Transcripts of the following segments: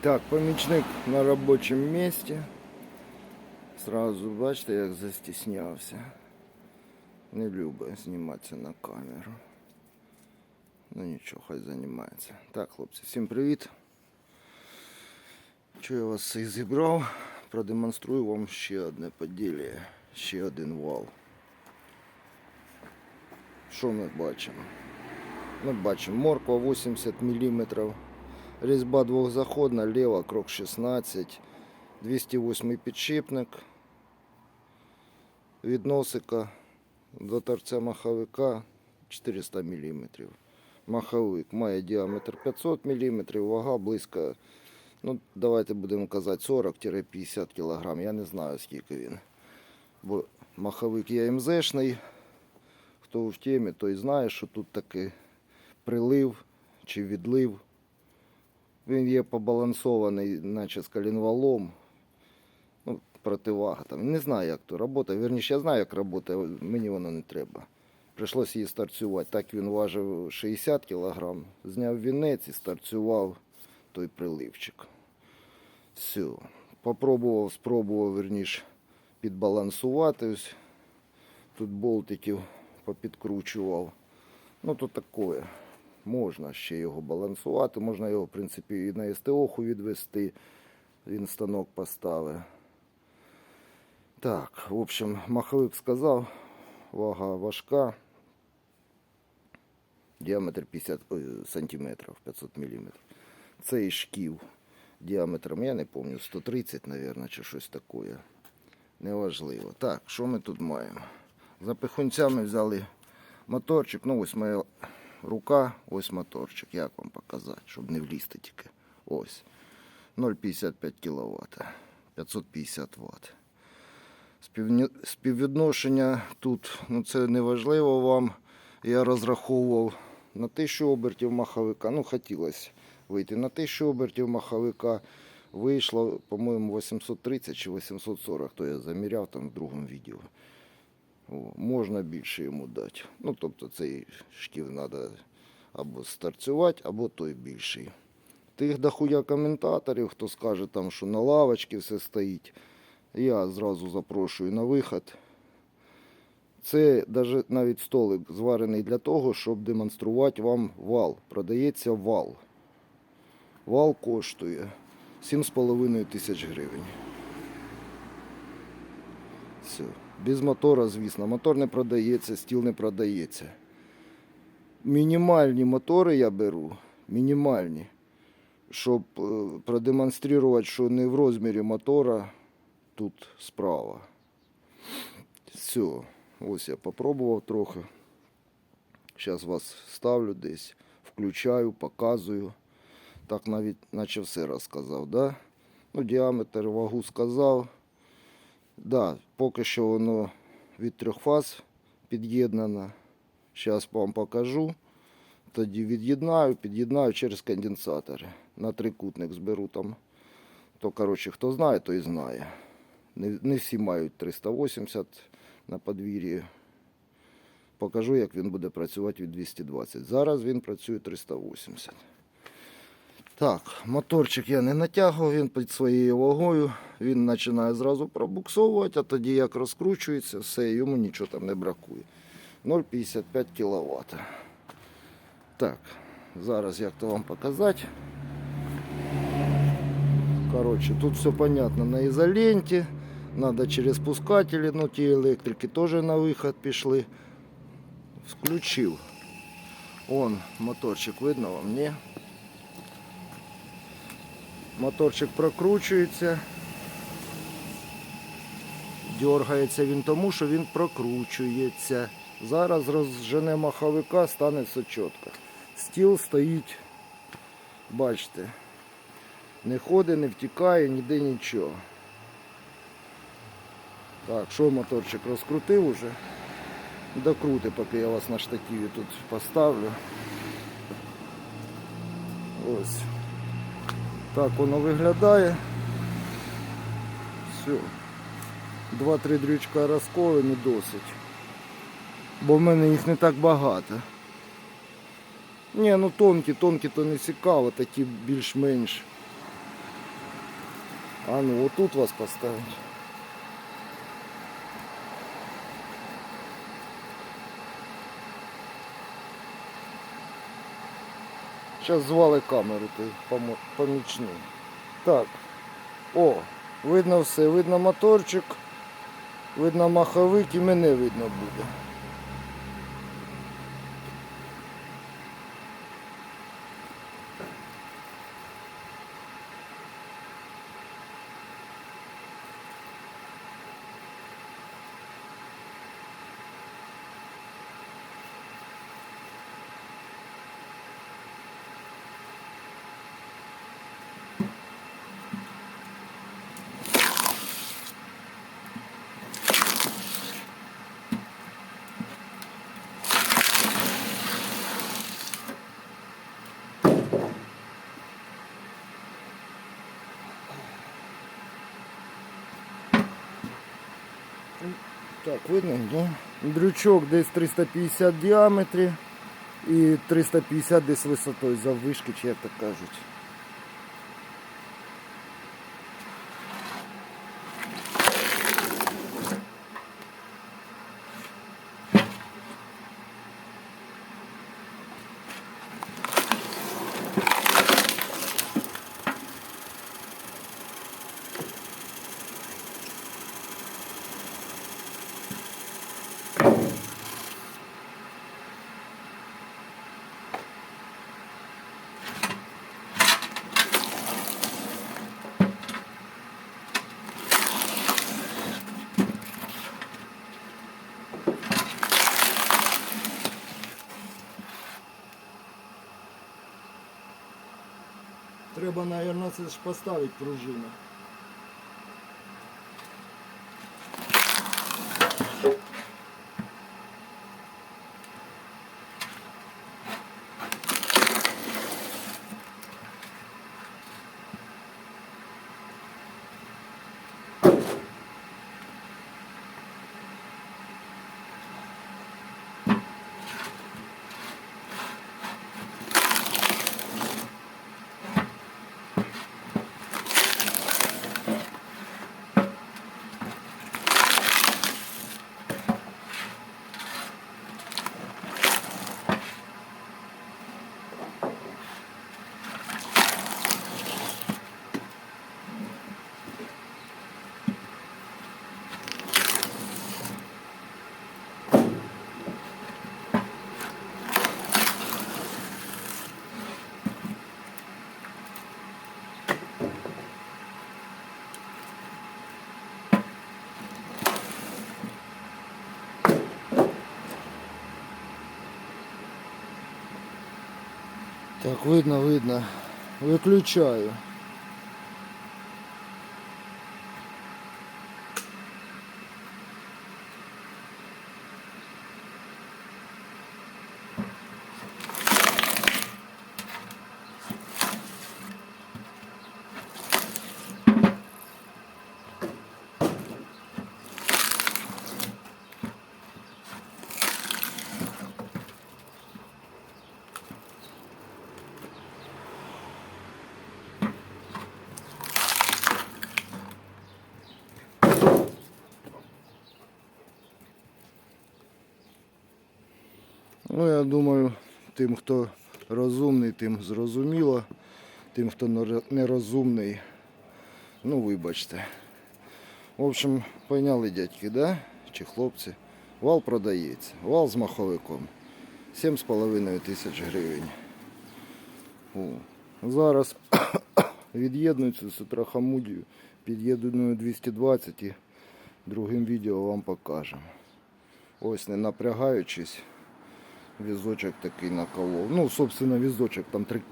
Так, помічник на робочому місці. Сразу бачите, як застіснявся. Не любить зніматися на камеру. Ну нічого, хай займається. Так, хлопці, всім привіт. Що я вас всіх зібрав? Продемонструю вам ще одне поділля, ще один вал. Що ми бачимо? Ми бачимо морква 80 мм, різьба двохзаходна, ліва крок 16, 208 підшипник, від носика до торця маховика 400 мм. Маховик має діаметр 500 мм, вага близько, ну давайте будемо казати 40-50 кг. Я не знаю скільки він. Бо маховик є МЗшний. Хто в темі, той знає, що тут такий прилив чи відлив. Він є побалансований, наче з колінвалом. Ну, противага там. Не знаю, як то працює. Вірніше, я знаю, як працює, мені воно не треба. Прийшлося її старцювати. Так він важив 60 кг. Зняв вінець і старцював той приливчик. Все. Попробував, спробував, верніше, підбалансувати. Ось Тут болтиків попідкручував. Ну, то таке. Можна ще його балансувати, можна його, в принципі, і на СТОху відвести. Він станок поставив. Так, в общем, маховик сказав, вага важка. Діаметр 50 ой, сантиметрів, 500 мм. Цей шків діаметром, я не пам'ятаю, 130, мабуть, чи щось таке. Неважливо. Так, що ми тут маємо? За пихунцями взяли моторчик. Ну, ось моя рука, ось моторчик. Як вам показати, щоб не влізти тільки. Ось. 0,55 кВт. 550 Вт. Співвідношення тут, ну це не важливо вам. Я розраховував на 1000 обертів маховика. Ну, хотілося вийти на 1000 обертів маховика. Вийшло, по-моєму, 830 чи 840, то я заміряв там в другому відео. Можна більше йому дати. Ну, тобто цей шків треба або старцювати, або той більший. Тих дохуя коментаторів, хто скаже, там, що на лавочці все стоїть, я зразу запрошую на виход. Це навіть столик зварений для того, щоб демонструвати вам вал. Продається вал. Вал коштує 7,5 тисяч гривень. Все. Без мотора, звісно. Мотор не продається, стіл не продається. Мінімальні мотори я беру. Мінімальні. Щоб е, продемонструвати, що не в розмірі мотора тут справа. Все. Ось я попробував трохи. Зараз вас ставлю десь, включаю, показую. Так навіть наче все розказав, да? Ну, діаметр, вагу сказав. Да, поки що воно від трьох фаз під'єднано. Зараз вам покажу. Тоді від'єднаю, під'єднаю через конденсатори. На трикутник зберу там. То, коротше, хто знає, той знає. Не, не всі мають 380 на подвір'ї. Покажу, як він буде працювати від 220. Зараз він працює 380. Так, моторчик я не натягував, він під своєю вагою. Він починає зразу пробуксовувати, а тоді як розкручується, все, йому нічого там не бракує. 0,55 кВт. Так, зараз як то вам показати. Коротше, тут все понятно на ізоленті. Надо через пускателі, ну ті електрики теж на виход пішли. Включив. Он моторчик видно вам, ні? Моторчик прокручується. Дергається він тому, що він прокручується. Зараз розжене маховика, стане все чітко. Стіл стоїть, бачите, не ходить, не втікає, ніде нічого. Так, що моторчик розкрутив уже? Докрути, поки я вас на штативі тут поставлю. Ось. Так воно виглядає. Все. Два-три дрючка розколені досить. Бо в мене їх не так багато. Ні, ну тонкі, тонкі то не цікаво, такі більш-менш. А ну, отут вас поставить. Зараз звали камеру ти помічну. Так. О, видно все, видно моторчик, видно маховик і мене видно буде. Так, видно, да? Дрючок десь 350 в діаметрі і 350 десь висотою заввишки, чи як так кажуть. Треба, мабуть, це ж поставити пружину. Так, видно, видно. Виключаю. Ну, я думаю, тим, хто розумний, тим зрозуміло. Тим, хто нерозумний, ну вибачте. В общем, поняли дядьки, да? Чи хлопці. Вал продається. Вал з маховиком. 7,5 тисяч гривень. О. Зараз від'єднуються з трахамудію. Під'єдную 220 і другим відео вам покажемо. Ось не напрягаючись. Візочок такий наколов. Ну, собственно, візочок, там три.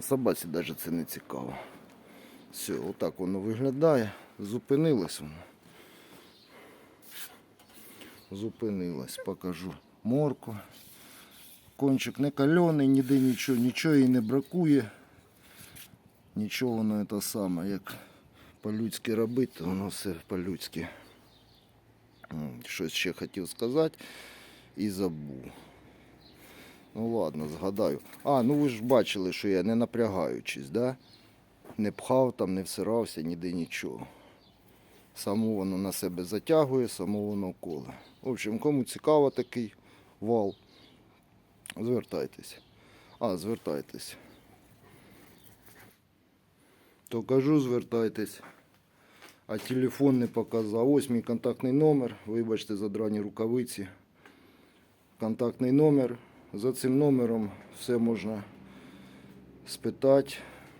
Собаці навіть це не цікаво. Все, отак воно виглядає. Зупинилось воно. Зупинилось, покажу морку. Кончик не кальоний, ніде нічого, нічого їй не бракує. Нічого воно це саме, як по-людськи робити, воно все по-людськи. Щось ще хотів сказати і забув. Ну ладно, згадаю. А, ну ви ж бачили, що я не напрягаючись, да? не пхав там, не всирався, ніде нічого. Само воно на себе затягує, само воно коле. В общем, кому цікаво такий вал, звертайтесь. А, звертайтесь. То кажу, звертайтесь. А телефон не показав. Ось мій контактний номер. Вибачте за драні рукавиці. Контактний номер. За цим номером все можна спитати,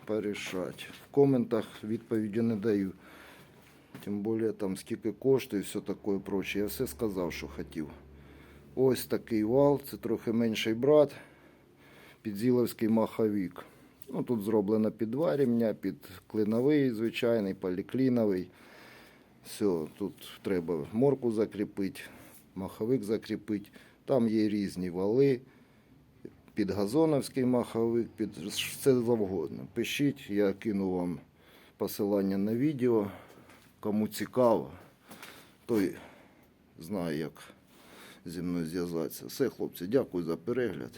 порішати. В коментах відповіді не даю. Тим більше там скільки коштує і все таке проче. Я все сказав, що хотів. Ось такий вал, це трохи менший брат. Підзіловський маховік. Ну, тут зроблено під два рівня, під клиновий, звичайний, полікліновий. Все, тут треба морку закріпити, маховик закріпити. Там є різні вали, під газоновський маховик, під все завгодно. Пишіть, я кину вам посилання на відео. Кому цікаво, той знає, як зі мною зв'язатися. Все, хлопці, дякую за перегляд.